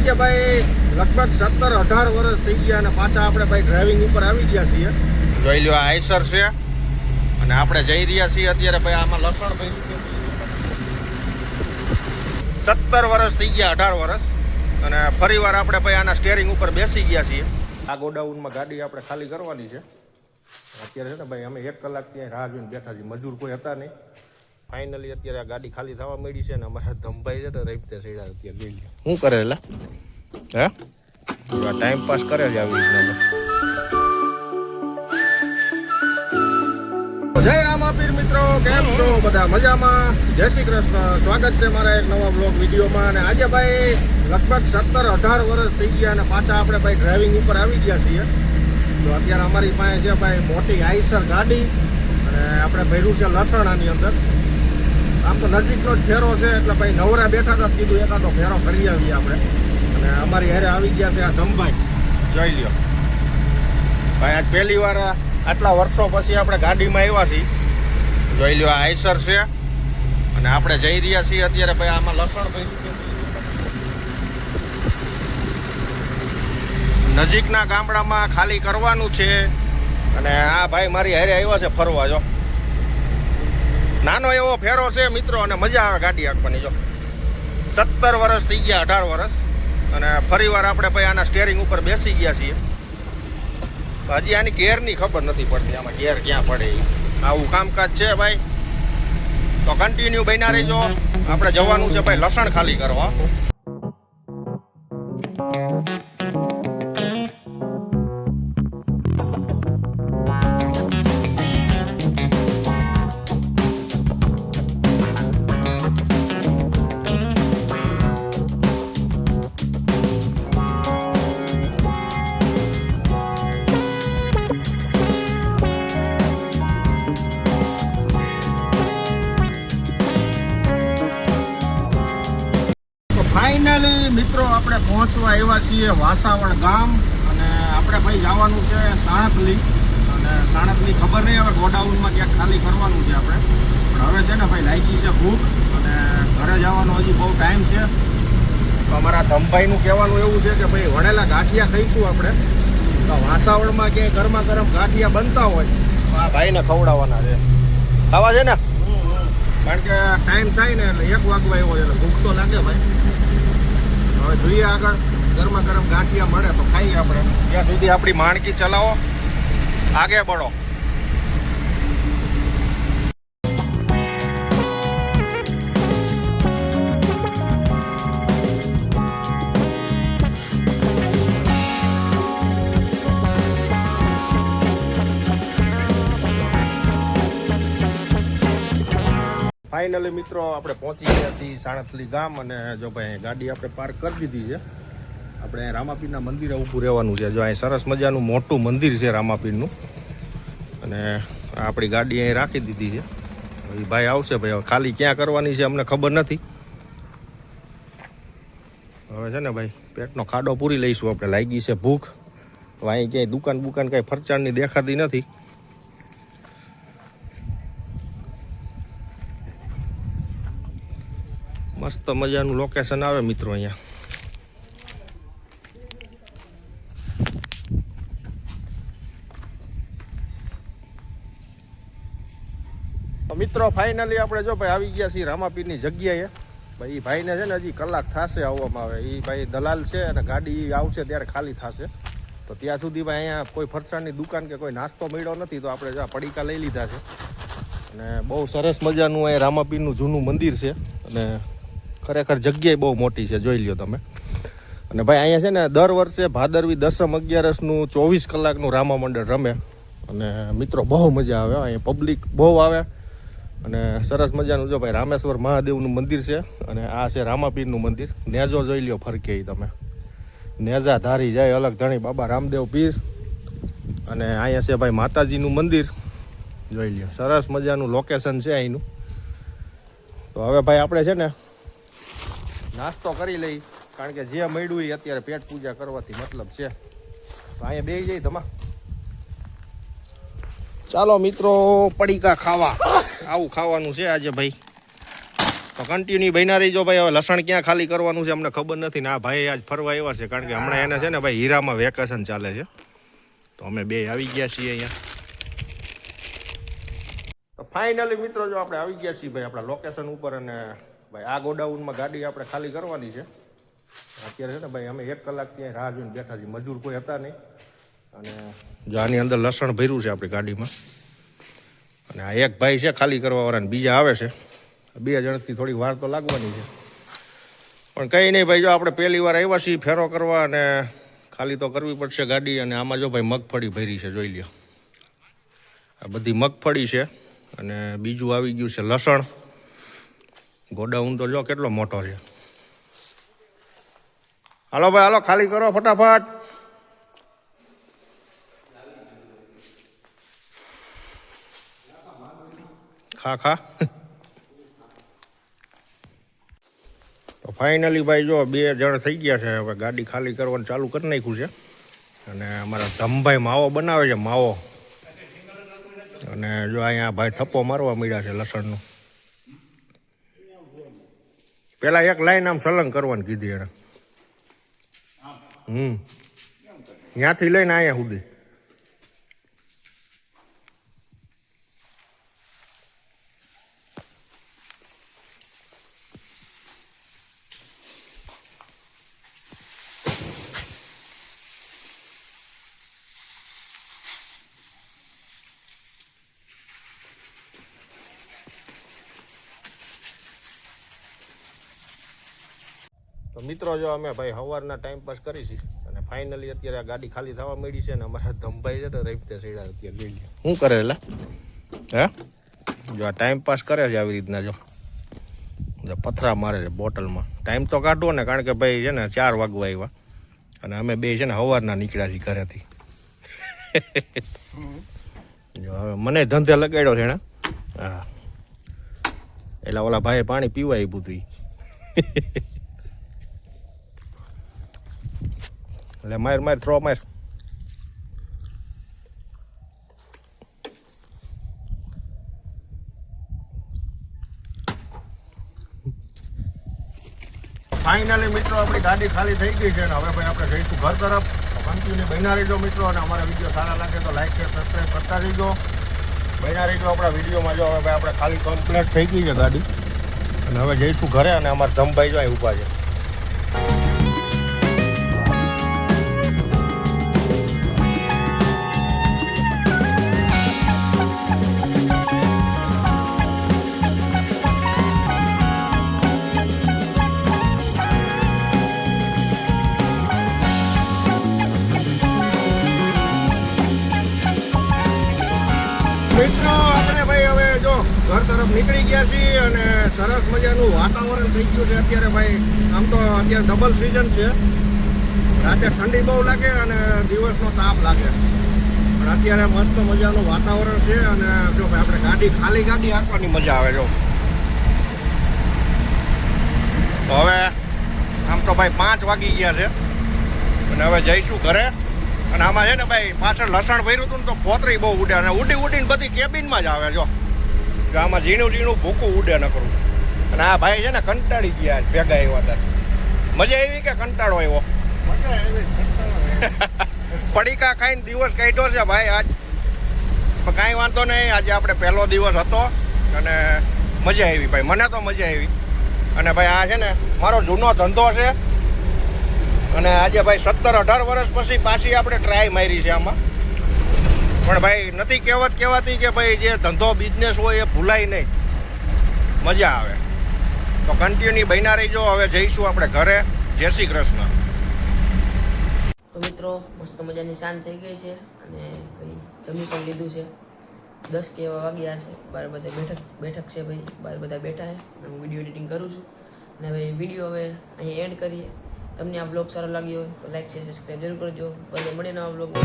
આજે ભાઈ લગભગ સત્તર, અઢાર વર્ષ થઈ ગયા અને પાછા આપણે ભાઈ ડ્રાઇવિંગ ઉપર આવી ગયા છીએ. જોઈ લ્યો આ આઈસર છે. અને આપણે જઈ રહ્યા છીએ અત્યારે ભાઈ આમાં લસણ ભાઈ સત્તર વર્ષ થઈ ગયા, અઢાર વર્ષ. અને ફરીવાર આપણે ભાઈ આના સ્ટેરિંગ ઉપર બેસી ગયા છીએ. આ ગોડાઉનમાં ગાડી આપણે ખાલી કરવાની છે. અત્યારે છે ને ભાઈ અમે એક કલાક ત્યાં રાહ જોઈને બેઠા છીએ. મજૂર કોઈ હતા નહીં. ફાઇનલી અત્યારે આ ગાડી ખાલી થવા મળી છે ને અમારા ધમભાઈ છે ને રહીતે સીડા અત્યારે લઈ લે શું કરે એલા હે? ટાઈમ પાસ કરે છે આવી રીતના જય રામાપીર મિત્રો કેમ છો? બધા મજામાં? જય શ્રી કૃષ્ણ. સ્વાગત છે મારા એક નવા બ્લોગ વિડીયોમાં અને આજે ભાઈ લગભગ સત્તર અઢાર વર્ષ થઈ ગયા અને પાછા આપણે ભાઈ ડ્રાઇવિંગ ઉપર આવી ગયા છીએ. તો અત્યારે અમારી પાસે છે ભાઈ મોટી આઈસર ગાડી અને આપણે ભર્યું છે લસણ આની અંદર. આમ તો નજીકનો જ ફેરો છે, એટલે ભાઈ નવરા બેઠા હતા, કીધું એકાદો ફેરો કરી આવીએ આપણે. અને અમારી હારે આવી ગયા છે આ ધમભાઈ. જોઈ લ્યો. ભાઈ, આજ પહેલી વાર આટલા વર્ષો પછી આપણે ગાડીમાં આવ્યા છીએ. જોઈ લ્યો, આ આઈસર છે. અને આપણે જઈ રહ્યા છીએ અત્યારે ભાઈ, આમાં લસણ ભર્યું છે. નજીકના ગામડામાં ખાલી કરવાનું છે. અને આ ભાઈ મારી હારે આવ્યા છે ફરવા, જો. નાનો એવો ફેરો છે, મિત્રો, અને મજા આવે ગાડી હાંકવાની જો. સત્તર વર્ષ થઈ ગયા, અઢાર વર્ષ અને ફરીવાર આપણે ભાઈ આના સ્ટેરિંગ ઉપર બેસી ગયા છીએ. હજી આની ગેરની ખબર નથી પડતી આમાં ગેર ક્યાં પડે આવું કામકાજ છે ભાઈ. તો કન્ટિન્યુ બન્યા રહેજો. આપણે જવાનું છે ભાઈ લસણ ખાલી કરવા. ફાઇનલી મિત્રો આપણે પહોંચવા આવ્યા છીએ વાસાવણ ગામ અને આપણે ભાઈ જવાનું છે સાણકલી. અને સાણકલી ખબર નહીં હવે ગોડાઉનમાં ક્યાંક ખાલી કરવાનું છે આપણે. પણ હવે છે ને ભાઈ લાગી છે ભૂખ અને ઘરે જવાનો હજી બહુ ટાઈમ છે. તો અમારા ધમભાઈનું કહેવાનું એવું છે કે ભાઈ વણેલા ગાંઠિયા ખાઈશું આપણે. તો વાસાવળમાં ક્યાંય ગરમા ગરમ ગાંઠિયા બનતા હોય તો આ ભાઈને ખવડાવવાના છે. ખાવા છે ને? કારણ કે ટાઈમ થાય ને એટલે એક વાગવા એવો છે એટલે ભૂખ તો લાગે ભાઈ. જોઈએ આગળ. ગરમા ગરમ ગાંઠિયા મળે તો ખાઈએ આપણે. ત્યાં સુધી આપણી માણકી ચલાવો. આગે બળો. ફાઇનલી મિત્રો, આપણે પહોંચી ગયા છીએ સાણથલી ગામ અને જો ભાઈ ગાડી આપણે પાર્ક કરી દીધી છે. આપણે રામાપીરના મંદિરે ઊભું રહેવાનું છે. જો અહીં સરસ મજાનું મોટું મંદિર છે રામાપીરનું. અને આપણી ગાડી અહીં રાખી દીધી છે. ભાઈ આવશે ભાઈ. હવે ખાલી ક્યાં કરવાની છે અમને ખબર નથી. હવે છે ને ભાઈ, પેટનો ખાડો પૂરી લઈશું આપણે. લાગી છે ભૂખ. હવે અહીં ક્યાંય દુકાન બુકાન કાંઈ ફરચાણની દેખાતી નથી. મસ્ત મજાનું લોકેશન આવે મિત્રો અહીંયા. મિત્રો ફાઇનલી આપણે જો ભાઈ આવી ગયા છીએ રામાપીરની જગ્યાએ. ભાઈ એ ભાઈને છે ને હજી કલાક થશે આવવામાં આવે એ ભાઈ દલાલ છે અને ગાડી આવશે ત્યારે ખાલી થશે. તો ત્યાં સુધી ભાઈ અહીંયા કોઈ ફરસાણની દુકાન કે કોઈ નાસ્તો મળ્યો નથી, તો આપણે જ્યાં પડીકા લઈ લીધા છે. અને બહુ સરસ મજાનું અહીંયા રામાપીરનું જૂનું મંદિર છે. અને ખરેખર જગ્યાએ બહુ મોટી છે, જોઈ લ્યો તમે. અને ભાઈ, અહીંયા છે ને, દર વર્ષે ભાદરવી દસમ અગિયારસનું ચોવીસ કલાકનું રામા મંડળ રમે. અને મિત્રો, બહુ મજા આવે અહીંયા પબ્લિક બહુ આવે. અને સરસ મજાનું જો ભાઈ, રામેશ્વર મહાદેવનું મંદિર છે, અને આ છે રામાપીરનું મંદિર. નેજો જોઈ લ્યો ફરકે તમે. નેજા ધારી જાય અલગ ધણી, બાબા રામદેવ પીર. અને અહીંયા છે ભાઈ, માતાજીનું મંદિર. જોઈ લ્યો, સરસ મજાનું લોકેશન છે અહીંનું. તો હવે ભાઈ, આપણે છે ને નાસ્તો કરી લઈ, કારણ કે જે મળ્યું એ અત્યારે પેટ પૂજા કરવાથી મતલબ છે. તો અહીંયા બે જઈ તમા. ચાલો મિત્રો, પડીકા ખાવા. આવું ખાવાનું છે આજે ભાઈ. તો કન્ટિન્યુ બન્યા રહીજો ભાઈ. હવે લસણ ક્યાં ખાલી કરવાનું છે અમને ખબર નથી. ને આ ભાઈ આજ ફરવા એવા છે, કારણ કે હમણાં એને છે ને ભાઈ હીરામાં વેકેશન ચાલે છે. તો અમે બે આવી ગયા છીએ અહીંયા. તો ફાઇનલી મિત્રો, જો આપણે આવી ગયા છીએ ભાઈ, આપણા લોકેશન ઉપર અને ભાઈ, આ ગોડાઉનમાં ગાડી આપણે ખાલી કરવાની છે. અત્યારે છે ને ભાઈ, અમે એક કલાક ત્યાં રાહ જોઈને બેઠા છીએ. મજૂર કોઈ હતા નહીં. અને જો આની અંદર લસણ ભર્યું છે આપણી ગાડીમાં. અને આ એક ભાઈ છે ખાલી કરવાવાળા ને બીજા આવે છે. બે જણથી થોડી વાર તો લાગવાની છે. પણ કંઈ નહીં ભાઈ, જો આપણે પહેલી વાર આવ્યા છીએ ફેરો કરવા અને ખાલી તો કરવી પડશે ગાડી. અને આમાં જો ભાઈ મગફળી ભરી છે, જોઈ લ્યો. આ બધી મગફળી છે. અને બીજું આવી ગયું છે લસણ. ગોડાઉન તો જો કેટલો મોટો છે. હાલો ભાઈ, હાલો, ખાલી કરો ફટાફટ. ખા ખા. તો ફાઇનલી ભાઈ, જો બે જણ થઈ ગયા છે, હવે ગાડી ખાલી કરવાનું ચાલુ કરી નાખ્યું છે. અને અમારા ધમભાઈ માવો બનાવે છે, માવો. અને જો અહીંયા ભાઈ થપ્પો મારવા મળ્યા છે લસણનો. પેલા એક લાઈન આમ સલંગ કરવાની કીધી એને હમ. ત્યાંથી લઈને અહીંયા સુધી. તો મિત્રો જો અમે ભાઈ સવારના ટાઈમ પાસ કરી છે અને ફાઇનલી અત્યારે આ ગાડી ખાલી થવા મળી છે અને અમારા ધમભાઈ છે ને રહીતે સેડા અત્યારે લઈ લે શું કરે એટલે હે? જો આ ટાઈમ પાસ કરે છે આવી રીતના જો. જો પથરા મારે છે બોટલમાં. ટાઈમ તો કાઢવો ને કારણ કે ભાઈ છે ને ચાર વાગવા આવ્યા. અને અમે બે છે ને સવારના નીકળ્યા છીએ ઘરેથી. જો હવે મને ધંધે લગાડ્યો છે ને હા. એટલે ઓલા ભાઈ પાણી પીવા આપ્યું હતું એટલે માર માર થ્રો માર. ફાઇનલી મિત્રો, આપણી ગાડી ખાલી થઈ ગઈ છે અને હવે ભાઈ આપણે જઈશું ઘર તરફ. કન્ટિન્યુ બન્યા રહેજો, મિત્રો, અને અમારા વીડિયો સારા લાગે તો લાઈક શેર સબસ્ક્રાઈબ કરતા રહીજો. બન્યા રહેજો આપણા વિડીયોમાં. જો હવે ભાઈ આપણે ખાલી કમ્પ્લીટ થઈ ગઈ છે ગાડી. અને હવે જઈશું ઘરે અને અમારા ધમભાઈ જો ઊભા છે. નીકળી ગયા છીએ અને સરસ મજાનું વાતાવરણ થઈ ગયું છે અત્યારે ભાઈ. આમ તો અત્યારે ડબલ સિઝન છે. રાતે ઠંડી બહુ લાગે અને દિવસનો તાપ લાગે. પણ અત્યારે મસ્ત મજાનું વાતાવરણ છે અને જો ભાઈ આપણે ગાડી, ખાલી ગાડી હાંકવાની મજા આવે જો. હવે આમ તો ભાઈ પાંચ વાગી ગયા છે. અને હવે જઈશું ઘરે. અને આમાં છે ને ભાઈ પાછળ લસણ ભર્યું હતું ને તો ખોતરી બહુ ઉડે. અને ઉડી ઉડીને બધી કેબિનમાં જ આવે જો. કે આમાં ઝીણું ઝીણું ભૂકું ઉડે ન કરું અને આ ભાઈ છે ને કંટાળી ગયા ભેગા આવ્યા હતા. મજા આવી કે કંટાળો આવ્યો? પડીકા ખાઈને દિવસ કાઢ્યો છે ભાઈ આજ. પણ કાંઈ વાંધો નહીં આજે આપણે પહેલો દિવસ હતો અને મજા આવી ભાઈ મને તો મજા આવી. અને ભાઈ આ છે ને મારો જૂનો ધંધો છે. અને આજે ભાઈ સત્તર અઢાર વર્ષ પછી પાછી આપણે ટ્રાય મારી છે આમાં. પણ ભાઈ, નથી કહેવત કહેવાતી કે ભાઈ, જે ધંધો બિઝનેસ હોય એ ભૂલાય નહીં. મજા આવે. તો કન્ટિન્યુ બન્યા રહીજો. હવે જઈશું આપણે ઘરે. જય શ્રી કૃષ્ણ. તો મિત્રો, મસ્ત મજાની શાંત થઈ ગઈ છે અને ભાઈ, જમી પણ લીધું છે. દસ કે એવા વાગ્યા છે. બાર બધા બેઠક બેઠક છે ભાઈ. બાર બધા બેઠા છે. હું વીડિયો એડિટિંગ કરું છું. અને હવે વીડિયો હવે અહીં એન્ડ કરીએ. તમને આ બ્લોગ સારો લાગ્યો હોય તો લાઈક છે સબસ્ક્રાઈબ જરૂર કરજો. ભલે મળે નવા બ્લોગ